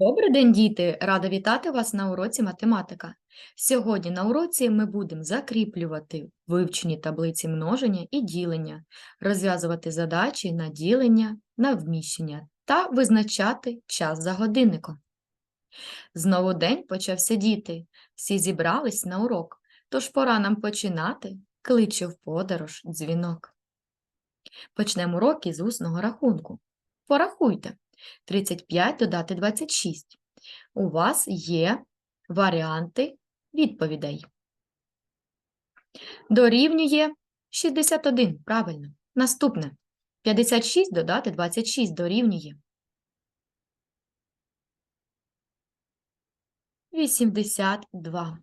Добрий день, діти! Рада вітати вас на уроці математика. Сьогодні на уроці ми будемо закріплювати вивчені таблиці множення і ділення, розв'язувати задачі на ділення, на вміщення та визначати час за годинником. Знову день почався діти. Всі зібрались на урок, тож пора нам починати, кличе в подорож дзвінок. Почнемо урок із усного рахунку. Порахуйте. 35 додати 26. У вас є варіанти відповідей. Дорівнює 61. Правильно. Наступне. 56 додати 26 дорівнює. 82.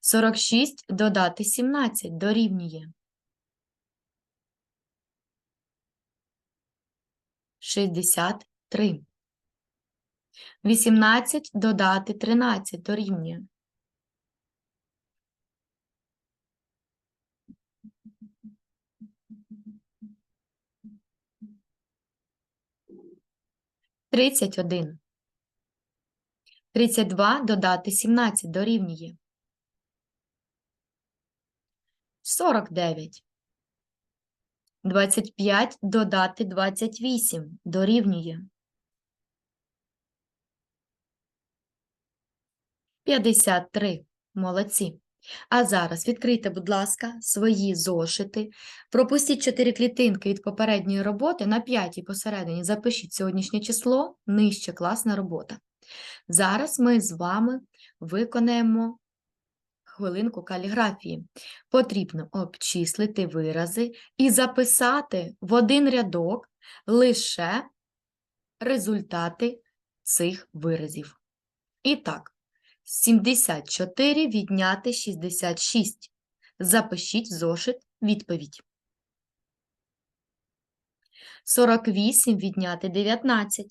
46 додати 17 дорівнює. 63. 18 додати 13 дорівнює. Тридцять один. Тридцять два додати сімнадцять дорівнює. Сорок дев'ять. 25 додати 28 дорівнює. 53. Молодці. А зараз відкрийте, будь ласка, свої зошити. Пропустіть 4 клітинки від попередньої роботи на п'ятій посередині. Запишіть сьогоднішнє число, нижче класна робота. Зараз ми з вами виконаємо хвилинку каліграфії. Потрібно обчислити вирази і записати в один рядок лише результати цих виразів. І так, 74 відняти 66. Запишіть зошит відповідь. 48 відняти 19.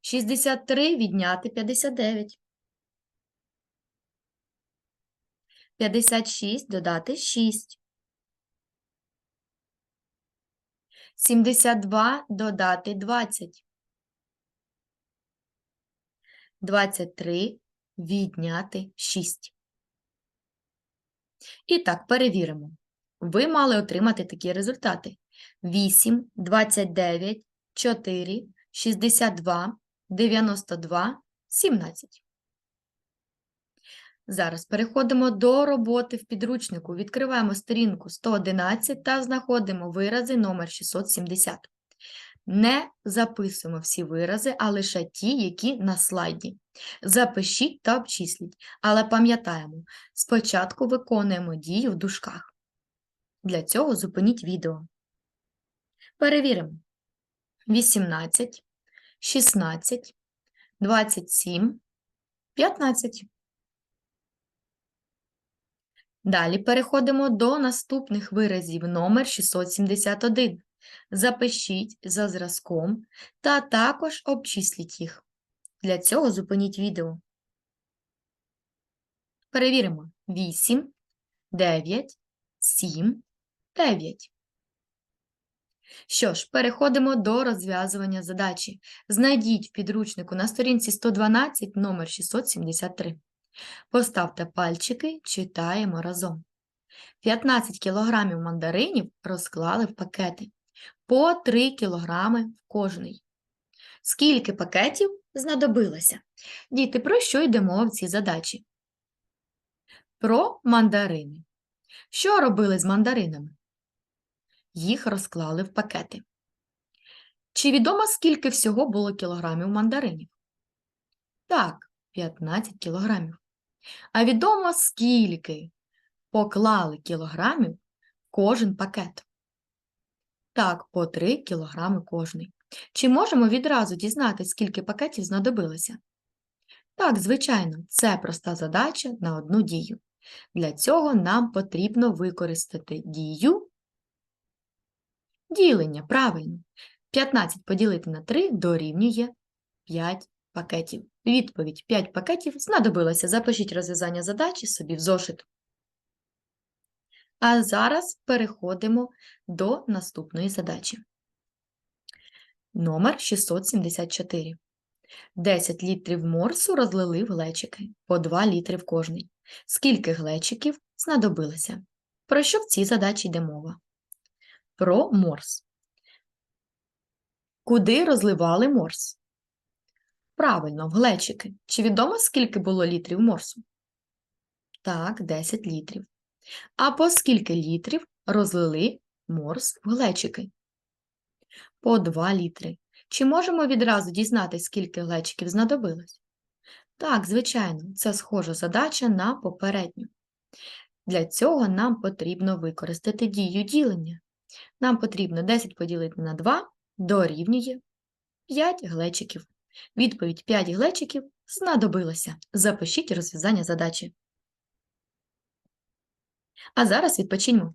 63 відняти 59. 56 додати 6. 72 додати 20. 23 відняти 6. І так, перевіримо. Ви мали отримати такі результати. 8, 29, 4, 62, 92, 17. Зараз переходимо до роботи в підручнику. Відкриваємо сторінку 111 та знаходимо вирази номер 670. Не записуємо всі вирази, а лише ті, які на слайді. Запишіть та обчисліть. Але пам'ятаємо, спочатку виконуємо дію в дужках. Для цього зупиніть відео. Перевіримо. 18, 16, 27, 15. Далі переходимо до наступних виразів номер 671. Запишіть за зразком та також обчисліть їх. Для цього зупиніть відео. Перевіримо 8, 9, 7, 9. Що ж, переходимо до розв'язування задачі. Знайдіть в підручнику на сторінці 112 номер 673. Поставте пальчики, читаємо разом. 15 кг мандаринів розклали в пакети. По 3 кг в кожний. Скільки пакетів знадобилося? Діти, про що йде мова в цій задачі? Про мандарини. Що робили з мандаринами? Їх розклали в пакети. Чи відомо, скільки всього було кілограмів мандаринів? Так, 15 кілограмів. А відомо, скільки поклали кілограмів кожен пакет? Так, по 3 кілограми кожний. Чи можемо відразу дізнатися, скільки пакетів знадобилося? Так, звичайно, це проста задача на одну дію. Для цього нам потрібно використати дію Ділення, правильно. 15 поділити на 3 дорівнює 5 пакетів. Відповідь 5 пакетів знадобилося. Запишіть розв'язання задачі собі в зошит. А зараз переходимо до наступної задачі. Номер 674. 10 літрів морсу розлили в глечики, по 2 літри в кожний. Скільки глечиків знадобилося? Про що в цій задачі йде мова? Про морс. Куди розливали морс? Правильно, в глечики. Чи відомо, скільки було літрів морсу? Так, 10 літрів. А по скільки літрів розлили морс в глечики? По 2 літри. Чи можемо відразу дізнатися, скільки глечиків знадобилось? Так, звичайно, це схожа задача на попередню. Для цього нам потрібно використати дію ділення. Нам потрібно 10 поділити на 2 дорівнює 5 глечиків. Відповідь 5 глечиків знадобилося. Запишіть розв'язання задачі. А зараз відпочиньмо.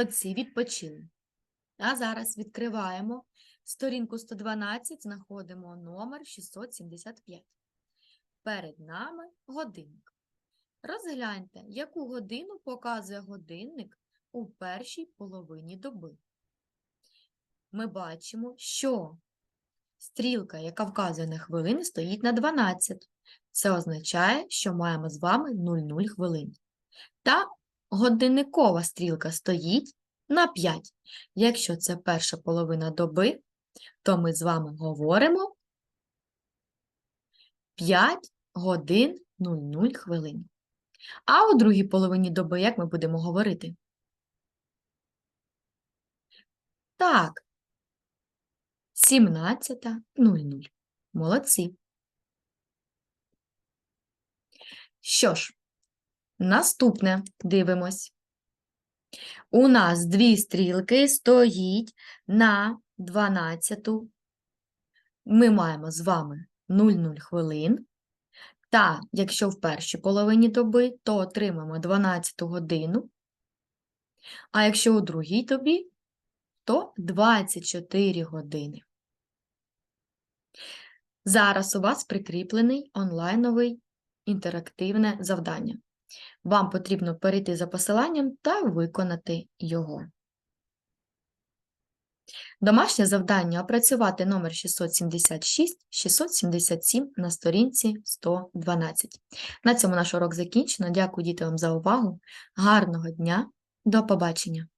Молодці, відпочили. А зараз відкриваємо сторінку 112, знаходимо номер 675. Перед нами годинник. Розгляньте, яку годину показує годинник у першій половині доби. Ми бачимо, що стрілка, яка вказує на хвилини, стоїть на 12. Це означає, що маємо з вами 00 хвилин. Та годинникова стрілка стоїть на 5. Якщо це перша половина доби, то ми з вами говоримо 5 годин 00 хвилин. А у другій половині доби як ми будемо говорити? Так, 17.00. Молодці. Що ж, наступне дивимось. У нас дві стрілки стоїть на 12. Ми маємо з вами 00 хвилин. Та якщо в першій половині доби, то отримаємо 12 годину. А якщо у другій добі, то 24 години. Зараз у вас прикріплений онлайновий інтерактивне завдання. Вам потрібно перейти за посиланням та виконати його. Домашнє завдання опрацювати номер 676-677 на сторінці 112. На цьому наш урок закінчено. Дякую дітям за увагу. Гарного дня. До побачення!